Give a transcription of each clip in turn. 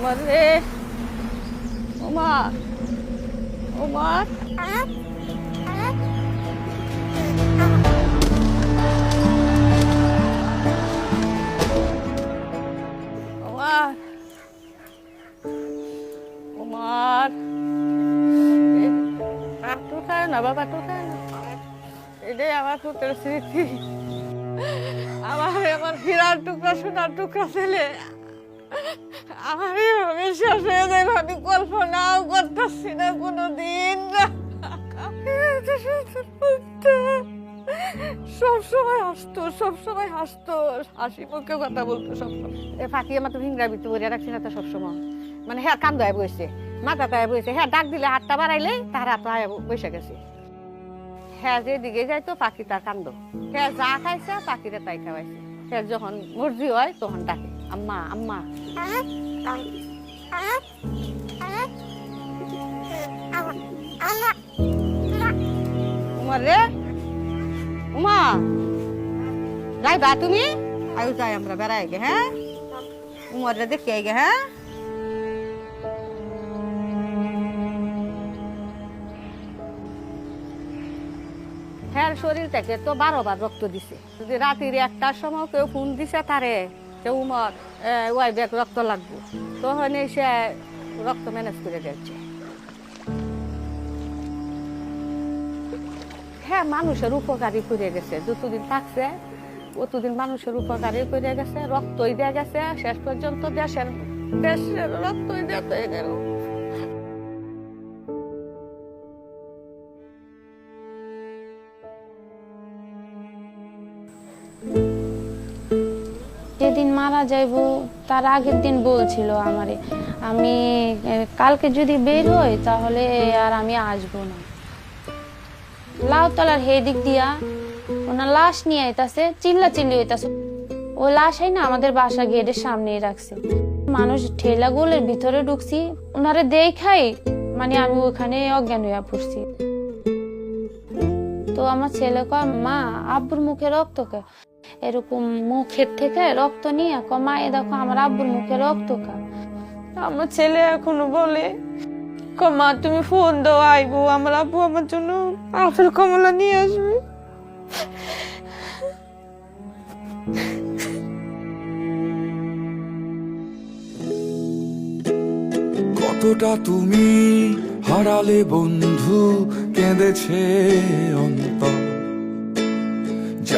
উমার রে। উমার উমার উমার উমার টুকায় না, বাবা টুকায় না। এটাই আমার পুত্রের স্মৃতি। আমার আমার টুকরা, সোনার টুকরা ছেলে আমার এভাবে শেষ আমি কল্পনাও করতেছি না কোনো দিন সব সময় হাসতো সব সময় হাসতো। হাসি মুখে কথা বলতো সব সময় এ ফাঁকি আমার তো ভিংরা বিতু করে রাখছি না তো সবসময়। মানে হ্যাঁ কান্দ আয় বসে মাথা তায় বসে হ্যাঁ ডাক দিলে হাতটা বাড়াইলে তার হাত বসে গেছে। হ্যাঁ যেদিকে যাই তো পাখি তার কান্দ। হ্যাঁ যা খাইছে পাখিরে তাই খাওয়াইছে। হ্যাঁ যখন মর্জি হয় তখন ডাকে। আম্মা আম্মা উমার রে? উমা! যাইবা তুমি? আয়ু যাই আমরা বেড়াই গে হ্যাঁ? উমার রে দেখে গে হ্যাঁ? হ্যাঁ শরীর থেকে তো বারো বার রক্ত দিছে। যদি রাতির একটার সময় কেউ ফোন দিছে তারে? যে উমর ওয়াই ব্যাগ রক্ত লাগবে। তখন সে রক্ত ম্যানেজ করে দিচ্ছে হ্যাঁ মানুষের উপকারী করে গেছে। যতদিন থাকছে, অতদিন মানুষের উপকারী করে গেছে। রক্তই দেয়া গেছে। শেষ পর্যন্ত দেশের দেশের রক্তই দেওয়া গেল। যেদিন মারা যাইব, তার আগের দিন বলছিল আমারে, আমি কালকে যদি বের হই, তাহলে আর আমি আসব না। লাউতলার হে দিক দিয়া ওনার লাশ নিয়ে আইতাছে চিল্লা চিল্লি হইতাছে। ওই লাশাই না আমাদের বাসা গেটের সামনেই রাখছে। মানুষ ঠেলা গোলের ভিতরে ঢুকছি, ওনারে দেখাই মানে আমি ওখানে অজ্ঞান হইয়া পড়ছি। তো আমার ছেলে কয়, মা, আব্বুর মুখে রক্ত কে এরকম মুখের থেকে রক্ত নিয়ে ক মা এ দেখো আমার আব্বুর মুখে রক্ত কা আমার ছেলে এখনও বলে ক মা তুমি ফোন দাও আইবো আমার আব্বু আমার জন্য আপেল কমলা নিয়ে আসবে। কতটা তুমি হারালে বন্ধু কেঁদেছে অন্তর।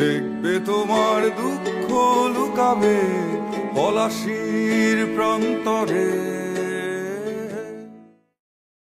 দেখবে তোমার দুঃখ লুকাবে পলাশির প্রান্তরে।